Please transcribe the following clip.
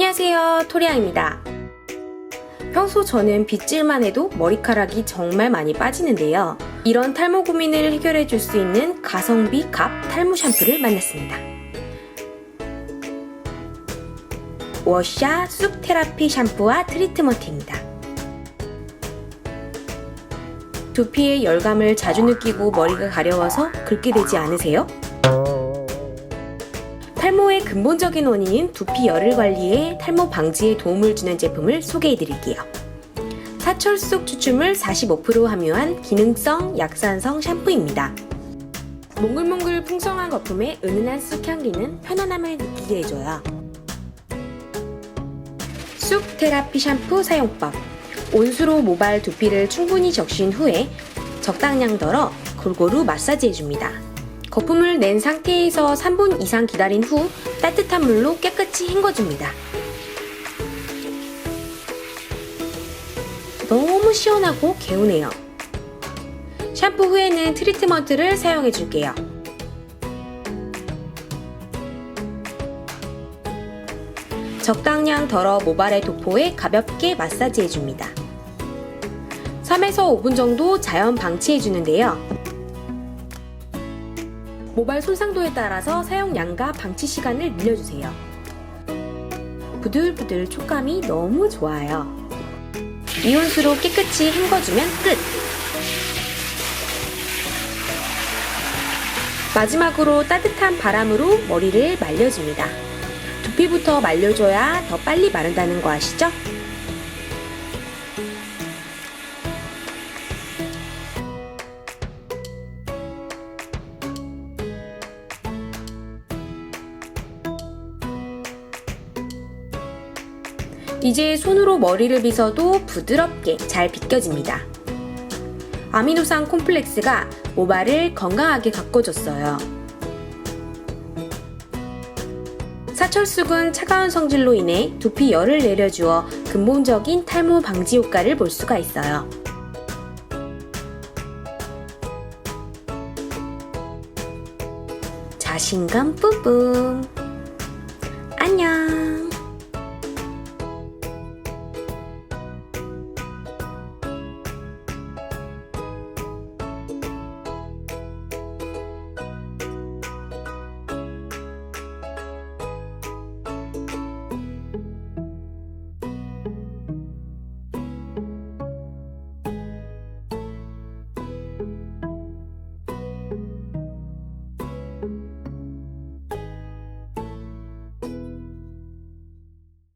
안녕하세요. 토리아입니다. 평소 저는 빗질만 해도 머리카락이 정말 많이 빠지는데요. 이런 탈모 고민을 해결해 줄 수 있는 가성비 갑 탈모 샴푸를 만났습니다. 워샤 쑥 테라피 샴푸와 트리트먼트입니다. 두피의 열감을 자주 느끼고 머리가 가려워서 긁게 되지 않으세요? 근본적인 원인인 두피 열을 관리에 탈모 방지에 도움을 주는 제품을 소개해 드릴게요. 사철쑥 추출물 45% 함유한 기능성 약산성 샴푸입니다. 몽글몽글 풍성한 거품에 은은한 쑥 향기는 편안함을 느끼게 해줘요. 쑥 테라피 샴푸 사용법 온수로 모발 두피를 충분히 적신 후에 적당량 덜어 골고루 마사지 해줍니다. 거품을 낸 상태에서 3분 이상 기다린 후 따뜻한 물로 깨끗이 헹궈줍니다. 너무 시원하고 개운해요. 샴푸 후에는 트리트먼트를 사용해 줄게요. 적당량 덜어 모발의 도포에 가볍게 마사지 해 줍니다. 3에서 5분 정도 자연 방치해 주는데요. 모발 손상도에 따라서 사용량과 방치 시간을 늘려주세요. 부들부들 촉감이 너무 좋아요. 이온수로 깨끗이 헹궈주면 끝! 마지막으로 따뜻한 바람으로 머리를 말려줍니다. 두피부터 말려줘야 더 빨리 마른다는 거 아시죠? 이제 손으로 머리를 빗어도 부드럽게 잘 빗겨집니다. 아미노산 콤플렉스가 모발을 건강하게 가꿔줬어요. 사철쑥은 차가운 성질로 인해 두피 열을 내려주어 근본적인 탈모 방지 효과를 볼 수가 있어요. 자신감 뿜뿜!